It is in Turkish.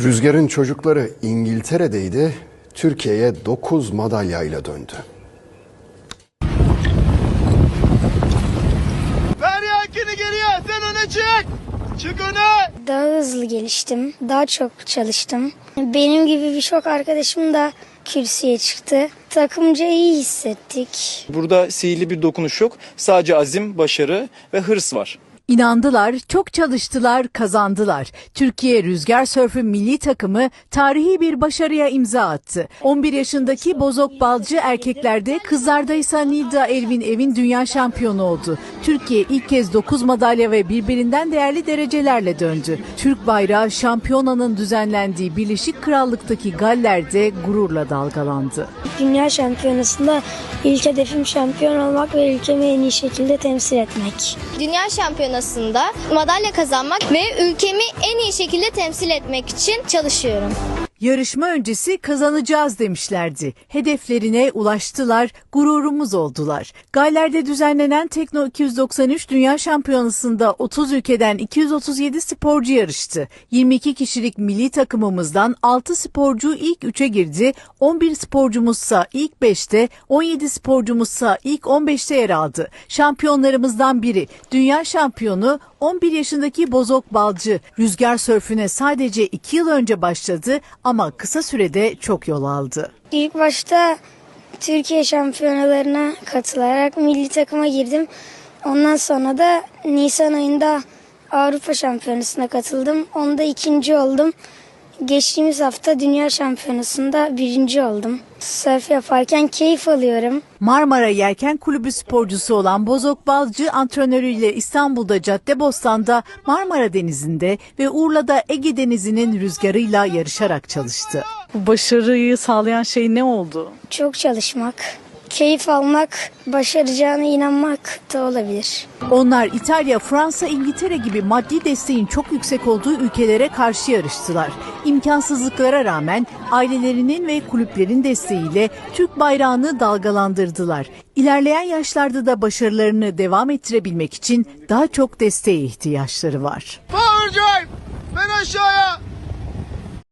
Rüzgar'ın çocukları İngiltere'deydi. Türkiye'ye 9 madalyayla döndü. Ver yakini geriye sen öne çık. Çık öne. Daha hızlı geliştim. Daha çok çalıştım. Benim gibi birçok arkadaşım da kürsüye çıktı. Takımca iyi hissettik. Burada sihirli bir dokunuş yok. Sadece azim, başarı ve hırs var. İnandılar, çok çalıştılar, kazandılar. Türkiye Rüzgar Sörfü milli takımı tarihi bir başarıya imza attı. 11 yaşındaki Bozok Balcı erkeklerde, kızlarda ise Nilda Elvin Evin dünya şampiyonu oldu. Türkiye ilk kez 9 madalya ve birbirinden değerli derecelerle döndü. Türk bayrağı şampiyonanın düzenlendiği Birleşik Krallık'taki Galler'de gururla dalgalandı. Dünya şampiyonasında ilk hedefim şampiyon olmak ve ülkemi en iyi şekilde temsil etmek. Dünya Şampiyonası'nda madalya kazanmak ve ülkemi en iyi şekilde temsil etmek için çalışıyorum. Yarışma öncesi kazanacağız demişlerdi. Hedeflerine ulaştılar, gururumuz oldular. Galler'de düzenlenen Tekno 293 Dünya Şampiyonası'nda 30 ülkeden 237 sporcu yarıştı. 22 kişilik milli takımımızdan 6 sporcu ilk 3'e girdi, 11 sporcumuzsa ilk 5'te, 17 sporcumuzsa ilk 15'te yer aldı. Şampiyonlarımızdan biri, dünya şampiyonu 11 yaşındaki Bozok Balcı. Rüzgar sörfüne sadece 2 yıl önce başladı ama kısa sürede çok yol aldı. İlk başta Türkiye şampiyonalarına katılarak milli takıma girdim. Ondan sonra da Nisan ayında Avrupa Şampiyonası'na katıldım. Onda ikinci oldum. Geçtiğimiz hafta Dünya Şampiyonası'nda birinci oldum. Sörf yaparken keyif alıyorum. Marmara Yelken Kulübü sporcusu olan Bozok Balcı antrenörüyle İstanbul'da Caddebostan'da Marmara Denizi'nde ve Urla'da Ege Denizi'nin rüzgarıyla yarışarak çalıştı. Bu başarıyı sağlayan şey ne oldu? Çok çalışmak, keyif almak, başaracağına inanmak da olabilir. Onlar İtalya, Fransa, İngiltere gibi maddi desteğin çok yüksek olduğu ülkelere karşı yarıştılar. İmkansızlıklara rağmen ailelerinin ve kulüplerin desteğiyle Türk bayrağını dalgalandırdılar. İlerleyen yaşlarda da başarılarını devam ettirebilmek için daha çok desteğe ihtiyaçları var. Power drive. Ben aşağıya.